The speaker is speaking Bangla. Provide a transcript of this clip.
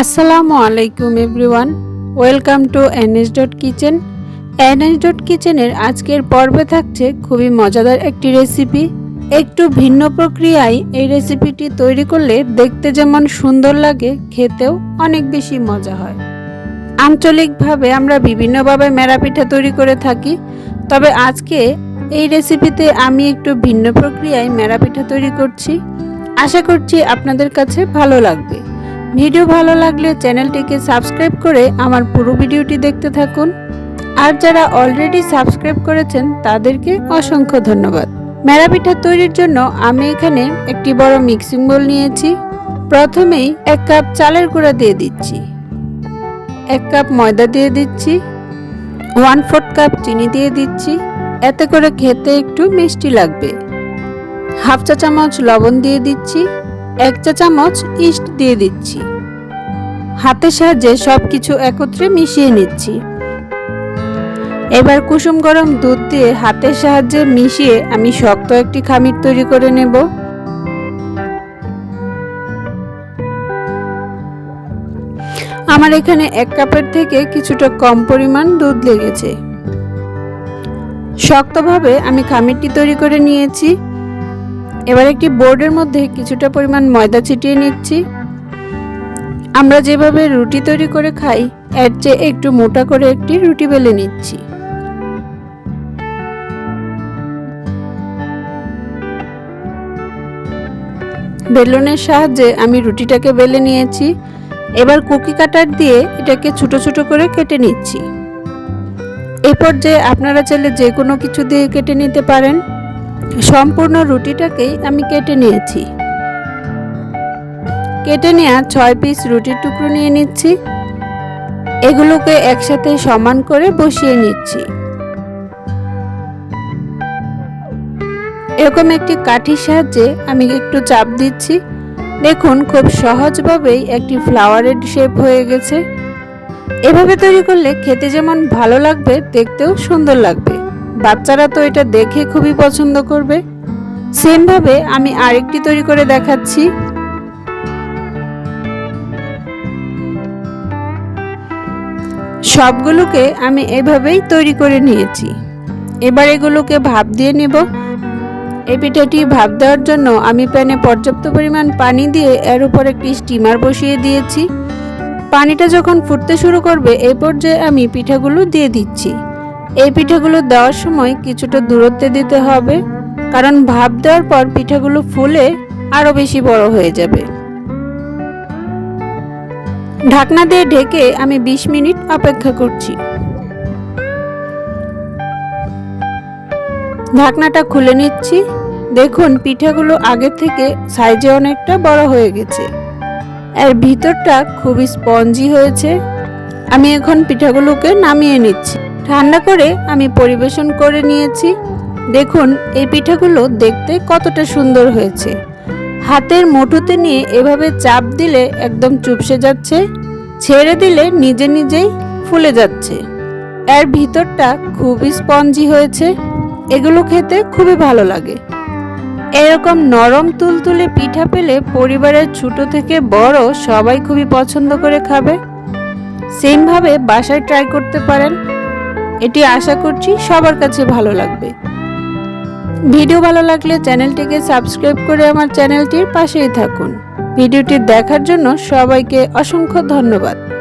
আসসালামু আলাইকুম everyone, welcome to NS dot kitchen. NS dot কিচেনের আজকের পর্বে থাকছে খুবই মজাদার একটি রেসিপি। একটু ভিন্ন প্রক্রিয়ায় এই রেসিপিটি তৈরি করলে দেখতে যেমন সুন্দর লাগে, খেতেও অনেক বেশি মজা হয়। আঞ্চলিকভাবে আমরা বিভিন্নভাবে মেরা পিঠা তৈরি করে থাকি, তবে আজকে এই রেসিপিতে আমি একটু ভিন্ন প্রক্রিয়ায় মেরা পিঠা তৈরি করছি। আশা করছি আপনাদের কাছে ভালো লাগবে। ভিডিও ভালো লাগলে চ্যানেলটিকে সাবস্ক্রাইব করে আমার পুরো ভিডিওটি দেখতে থাকুন। আর যারা অলরেডি সাবস্ক্রাইব করেছেন, তাদেরকে অসংখ্য ধন্যবাদ। মেরা পিঠা তৈরির জন্য আমি এখানে একটি বড় মিক্সিং বোল নিয়েছি। প্রথমেই এক কাপ চালের গুঁড়া দিয়ে দিচ্ছি। এক কাপ ময়দা দিয়ে দিচ্ছি। ওয়ান ফোর্থ কাপ চিনি দিয়ে দিচ্ছি। এতে করে খেতে একটু মিষ্টি লাগবে। হাফ চা চামচ লবণ দিয়ে দিচ্ছি। এক চা চামচ ইস্ট দিয়ে দিচ্ছি। হাতের সাহায্যে সব কিছু একত্রে মিশিয়ে নিচ্ছি। এবার কুসুম গরম দুধ দিয়ে হাতের সাহায্যে মিশিয়ে আমি শক্ত একটি খামির তৈরি করে নেব। আমার এখানে এক কাপের থেকে কিছুটা কম পরিমাণ দুধ লেগেছে। শক্তভাবে আমি খামিরটি তৈরি করে নিয়েছি। এবার একটি বোর্ডের মধ্যে কিছুটা পরিমাণ ময়দা ছিটিয়ে নিচ্ছি। আমরা যেভাবে রুটি তৈরি করে খাই, এর চেয়ে একটু মোটা করে একটি রুটি বেলে নিচ্ছি। বেলুনের সাহায্যে আমি রুটিটাকে বেলে নিয়েছি। এবার কুকি কাটার দিয়ে এটাকে ছোট ছোট করে কেটে নিচ্ছি। এই পর্যায়ে আপনারা চাইলে যে কোনো কিছু দিয়ে কেটে নিতে পারেন। সম্পূর্ণ রুটিটাকেই আমি কেটে নিয়েছি। কেটে নেওয়া ছয় পিস রুটির টুকরো নিয়ে নিচ্ছি। এগুলোকে একসাথে সমান করে বসিয়ে নিচ্ছি। এরকম একটি কাঠির সাহায্যে আমি একটু চাপ দিচ্ছি। দেখুন, খুব সহজভাবেই একটি ফ্লাওয়ারের শেপ হয়ে গেছে। এভাবে তৈরি করলে খেতে যেমন ভালো লাগবে, দেখতেও সুন্দর লাগবে। বাচ্চারা তো এটা দেখে খুবই পছন্দ করবে। সেমভাবে আমি আরেকটি তৈরি করে দেখাচ্ছি। সবগুলোকে আমি এভাবেই তৈরি করে নিয়েছি। এবার এগুলোকে ভাপ দিয়ে নেব। এই পিঠাটি ভাপ দেওয়ার জন্য আমি প্যানে পর্যাপ্ত পরিমাণ পানি দিয়ে এর উপর একটি স্টিমার বসিয়ে দিয়েছি। পানিটা যখন ফুটতে শুরু করবে, এই পর্যায়ে আমি পিঠাগুলো দিয়ে দিচ্ছি। এই পিঠাগুলো দেওয়ার সময় কিছুটা দূরত্বে দিতে হবে, কারণ ভাপ দেওয়ার পর পিঠাগুলো ফুলে আরও বেশি বড় হয়ে যাবে। ঢাকনা দিয়ে ঢেকে আমি ২০ মিনিট অপেক্ষা করছি। ঢাকনাটা খুলে নিচ্ছি। দেখুন, পিঠাগুলো আগের থেকে সাইজে অনেকটা বড় হয়ে গেছে। এর ভিতরটা খুবই স্পঞ্জি হয়েছে। আমি এখন পিঠাগুলোকে নামিয়ে নিচ্ছি। ঠান্ডা করে আমি পরিবেশন করে নিয়েছি। দেখুন, এই পিঠাগুলো দেখতে কতটা সুন্দর হয়েছে। হাতের মুঠোতে নিয়ে এভাবে চাপ দিলে একদম চুপসে যাচ্ছে, ছেড়ে দিলে নিজে নিজেই ফুলে যাচ্ছে। এর ভিতরটা খুবই স্পঞ্জি হয়েছে, এগুলো খেতে খুবই ভালো লাগে। এরকম নরম তুলতুলে পিঠা পেলে পরিবারের ছোট থেকে বড় সবাই খুবই পছন্দ করে খাবে। সেমভাবে বাসায় ট্রাই করতে পারেন। এটি আশা করছি সবার কাছে ভালো লাগবে। ভিডিও ভালো লাগলে চ্যানেলটিকে সাবস্ক্রাইব করে আমার চ্যানেলটির পাশেই থাকুন। ভিডিওটি দেখার জন্য সবাইকে অসংখ্য ধন্যবাদ।